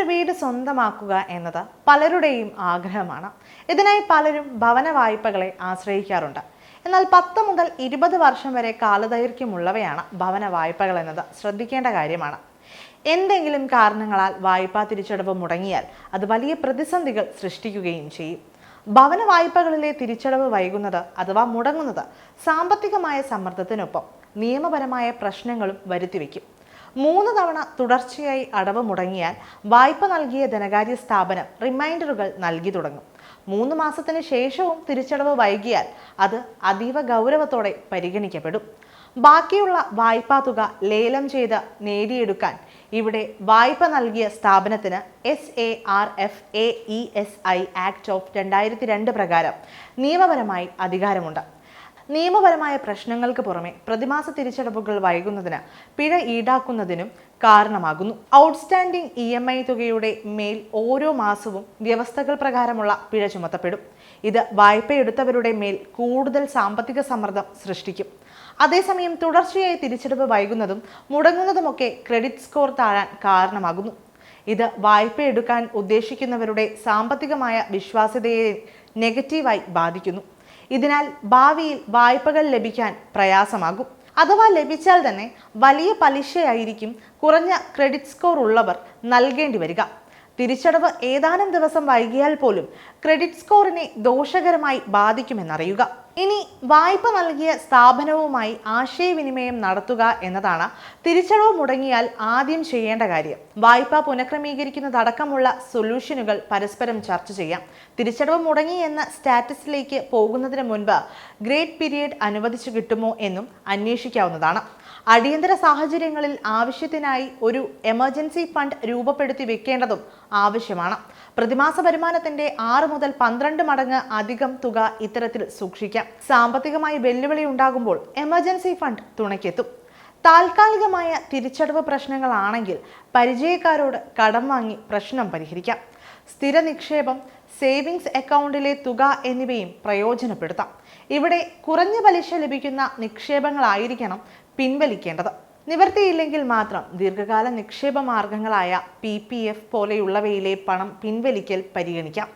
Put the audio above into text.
ഒരു വീട് സ്വന്തമാക്കുക എന്നത് പലരുടെയും ആഗ്രഹമാണ്. ഇതിനായി പലരും ഭവന വായ്പകളെ ആശ്രയിക്കാറുണ്ട്. എന്നാൽ പത്ത് മുതൽ ഇരുപത് വർഷം വരെ കാലദൈർഘ്യമുള്ളവയാണ് ഭവന വായ്പകൾ എന്നത് ശ്രദ്ധിക്കേണ്ട കാര്യമാണ്. എന്തെങ്കിലും കാരണങ്ങളാൽ വായ്പാ തിരിച്ചടവ് മുടങ്ങിയാൽ അത് വലിയ പ്രതിസന്ധികൾ സൃഷ്ടിക്കുകയും ചെയ്യും. ഭവന വായ്പകളിലെ തിരിച്ചടവ് വൈകുന്നത് അഥവാ മുടങ്ങുന്നത് സാമ്പത്തികമായ സമ്മർദ്ദത്തിനൊപ്പം നിയമപരമായ പ്രശ്നങ്ങളും വരുത്തിവെക്കും. മൂന്ന് തവണ തുടർച്ചയായി അടവ് മുടങ്ങിയാൽ വായ്പ നൽകിയ ധനകാര്യ സ്ഥാപനം റിമൈൻഡറുകൾ നൽകി തുടങ്ങും. മൂന്ന് മാസത്തിന് ശേഷവും തിരിച്ചടവ് വൈകിയാൽ അത് അതീവ ഗൗരവത്തോടെ പരിഗണിക്കപ്പെടും. ബാക്കിയുള്ള വായ്പാ തുക ലേലം ചെയ്ത് നേടിയെടുക്കാൻ ഇവിടെ വായ്പ നൽകിയ സ്ഥാപനത്തിന് S A R F A E S I act of രണ്ടായിരത്തി രണ്ട് പ്രകാരം നിയമപരമായി അധികാരമുണ്ട്. നിയമപരമായ പ്രശ്നങ്ങൾക്ക് പുറമെ പ്രതിമാസ തിരിച്ചടവുകൾ വൈകുന്നതിന് പിഴ ഈടാക്കുന്നതിനും കാരണമാകുന്നു. ഔട്ട്സ്റ്റാൻഡിംഗ് ഇ എം ഐ തുകയുടെ മേൽ ഓരോ മാസവും വ്യവസ്ഥകൾ പ്രകാരമുള്ള പിഴ ചുമത്തപ്പെടും. ഇത് വായ്പയെടുത്തവരുടെ മേൽ കൂടുതൽ സാമ്പത്തിക സമ്മർദ്ദം സൃഷ്ടിക്കും. അതേസമയം തുടർച്ചയായി തിരിച്ചടവ് വൈകുന്നതും മുടങ്ങുന്നതുമൊക്കെ ക്രെഡിറ്റ് സ്കോർ താഴാൻ കാരണമാകുന്നു. ഇത് വായ്പയെടുക്കാൻ ഉദ്ദേശിക്കുന്നവരുടെ സാമ്പത്തികമായ വിശ്വാസ്യതയെ നെഗറ്റീവായി ബാധിക്കുന്നു. ഇതിനാൽ ഭാവിയിൽ വായ്പകൾ ലഭിക്കാൻ പ്രയാസമാകും. അഥവാ ലഭിച്ചാൽ തന്നെ വലിയ പലിശയായിരിക്കും കുറഞ്ഞ ക്രെഡിറ്റ് സ്കോർ ഉള്ളവർ നൽകേണ്ടി വരിക. തിരിച്ചടവ് ഏതാനും ദിവസം വൈകിയാൽ പോലും ക്രെഡിറ്റ് സ്കോറിനെ ദോഷകരമായി ബാധിക്കുമെന്നറിയുക. ഇനി വായ്പ നൽകിയ സ്ഥാപനവുമായി ആശയവിനിമയം നടത്തുക എന്നതാണ് തിരിച്ചടവ് മുടങ്ങിയാൽ ആദ്യം ചെയ്യേണ്ട കാര്യം. വായ്പ പുനഃക്രമീകരിക്കുന്നതടക്കമുള്ള സൊല്യൂഷനുകൾ പരസ്പരം ചർച്ച ചെയ്യാം. തിരിച്ചടവ് മുടങ്ങി എന്ന സ്റ്റാറ്റസിലേക്ക് പോകുന്നതിന് മുൻപ് ഗ്രേറ്റ് പീരിയഡ് അനുവദിച്ചു കിട്ടുമോ എന്നും അന്വേഷിക്കാവുന്നതാണ്. അടിയന്തര സാഹചര്യങ്ങളിൽ ആവശ്യത്തിനായി ഒരു എമർജൻസി ഫണ്ട് രൂപപ്പെടുത്തി വെക്കേണ്ടതും ആവശ്യമാണ്. പ്രതിമാസ വരുമാനത്തിന്റെ ആറ് മുതൽ പന്ത്രണ്ട് മടങ്ങ് അധികം തുക ഇത്തരത്തിൽ സൂക്ഷിക്കാം. സാമ്പത്തികമായി വെല്ലുവിളി ഉണ്ടാകുമ്പോൾ എമർജൻസി ഫണ്ട് തുണയ്ക്കെത്തും. താൽക്കാലികമായ തിരിച്ചടവ് പ്രശ്നങ്ങളാണെങ്കിൽ പരിചയക്കാരോട് കടം വാങ്ങി പ്രശ്നം പരിഹരിക്കാം. സ്ഥിര നിക്ഷേപം സേവിങ്സ് അക്കൗണ്ടിലെ തുക എന്നിവയും പ്രയോജനപ്പെടുത്താം. ഇവിടെ കുറഞ്ഞ പലിശ ലഭിക്കുന്ന നിക്ഷേപങ്ങളായിരിക്കണം പിൻവലിക്കേണ്ടത്. നിവർത്തിയില്ലെങ്കിൽ മാത്രം ദീർഘകാല നിക്ഷേപ മാർഗങ്ങളായ പി പി എഫ് പോലെയുള്ളവയിലെ പണം പിൻവലിക്കൽ പരിഗണിക്കാം.